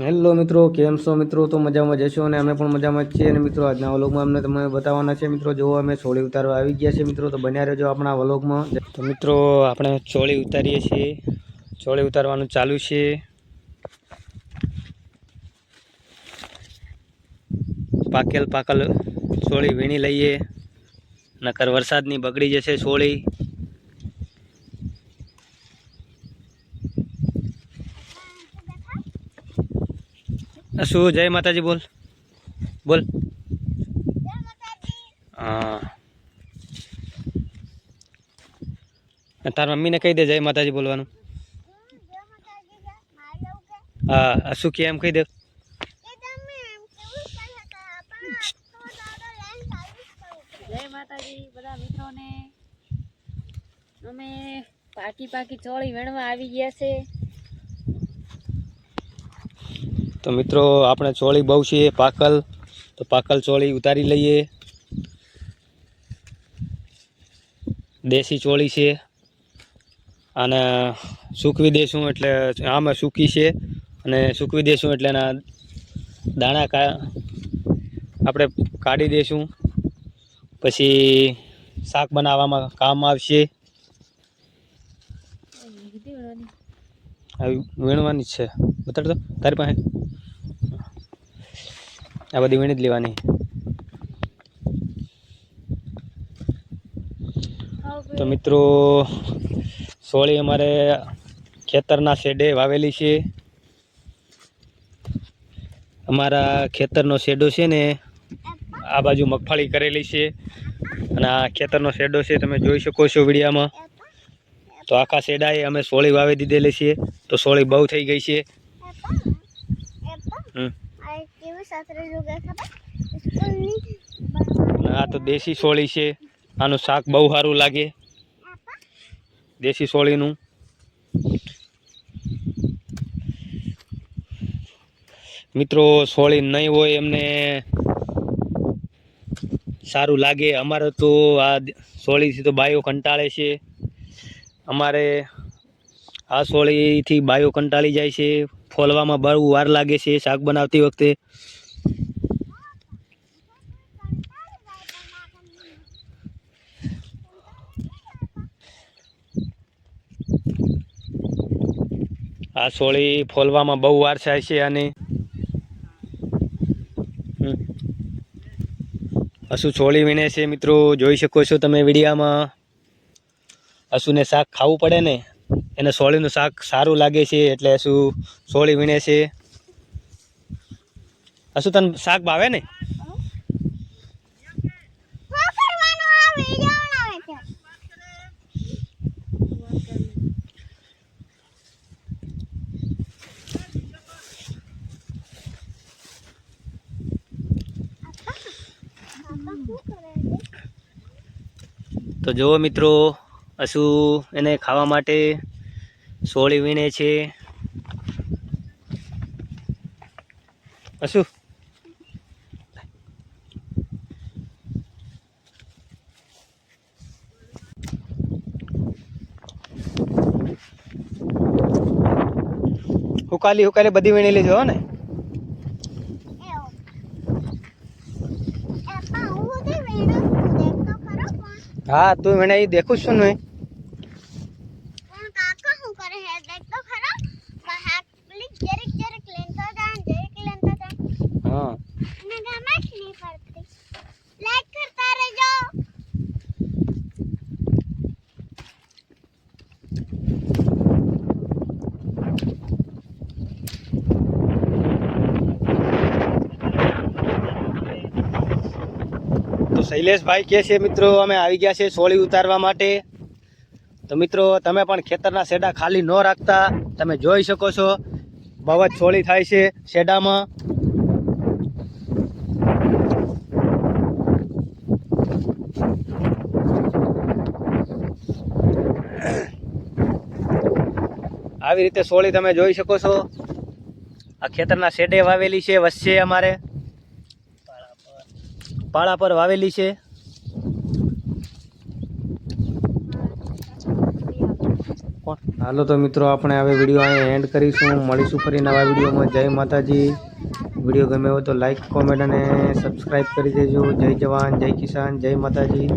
Hello મિત્રો, કેમ છો મિત્રો? તો મજામાં જશો અને અમે પણ મજામાં જ છીએ. અને મિત્રો, આજના વ્લોગમાં અમને તમને બતાવવાના છે મિત્રો, જો અમે ચોળી ઉતારવા આવી ગયા છે મિત્રો, તો બન્યા રહેજો આપણા વ્લોગમાં. તો મિત્રો, આપણે ચોળી ઉતારીએ છીએ. ચોળી ઉતારવાનું ચાલુ છે. પાકેલ પાકલ ચોળી વીણી લઈએ. નકર વરસાદની બગડી જશે સોળી શું? જય માતાજી, બોલ. બોલ. હા. તાર મમ્મીને કહી દે જય માતાજી બોલવાનું. હા શું કે એમ કહી દે. જય માતાજી, બધા મિત્રોને. અમે પાકી પાકી ચોળી વેણવા આવી ગયા છે. તો મિત્રો આપણે ચોળી બહુ છે પાકલ. તો પાકલ ચોળી ઉતારી લઈએ. દેશી ચોળી છે. અને સૂકવી દેશું એટલે આમાં સૂકી છે. અને સૂકવી દેશું એટલે એના દાણા કા આપણે કાઢી દઈશું પછી શાક બનાવવામાં કામ આવશે. વીણવાની જ છે. બતાડતો તારી પાસે? આ બધી વીણી જ લેવાની. તો મિત્રો, સોળી અમારે ખેતરના શેડે વાવેલી છે. અમારા ખેતરનો શેડો છે ને, આ બાજુ મગફળી કરેલી છે. અને આ ખેતરનો શેડો છે, તમે જોઈ શકો છો વિડીયામાં. તો આખા શેડાએ અમે સોળી વાવી દીધેલી છે. તો સોળી બહુ થઈ ગઈ છે. હમ. આ તો દેશી સોળી છે. આનું શાક બહુ સારું લાગે. દેશી સોળીનું. મિત્રો સોળી નહીં હોય એમને સારું લાગે. અમારે તો આ સોળીથી તો બાયો કંટાળે છે. અમારે આ સોળીથી બાયો કંટાળી જાય છે. ફોલવામાં બહુ વાર લાગે છે શાક બનાવતી વખતે. આ સોળી ફોલવામાં બહુ વાર થાય છે અને. અસુ સોળી વીણે છે, મિત્રો. જોઈ શકો છો તમે વિડીયામાં. અસુને શાક ખાવું પડે ને. એને સોળીનું શાક સારું લાગે છે એટલે અસુ સોળી વીણે છે. અસુ તને શાક ભાવે ને? તો જુઓ મિત્રો અસુ એને ખાવા માટે સોળી વીણે છે. અસુ હુકાલી હુકાલી બધી વીણી લેજો ને. હા તું વીણાઈ દેખું જ છું? ને હા તો શૈલેષભાઈ કહે છે, મિત્રો, અમે આવી ગયા છે સોળી ઉતારવા માટે. તો મિત્રો, તમે પણ ખેતરના શેડા ખાલી ન રાખતા, તમે જોઈ શકો છો, બહુ જ સોળી થાય છે શેડામાં. આવી રીતે સોળી તમે જોઈ શકો છો. આ ખેતરના શેડે વાવેલી છે, વચ્ચે અમારે. પાળા પર વાવેલી છે. હાલો તો મિત્રો આપણે હવે વીડિયો અહીંયા એન્ડ કરીશું. મળીશું ફરી નવા વિડીયોમાં. જય માતાજી. વીડિયો ગમે હોય તો લાઈક કોમેન્ટ અને સબસ્ક્રાઈબ કરી દેજો. જય જવાન જય કિસાન જય માતાજી.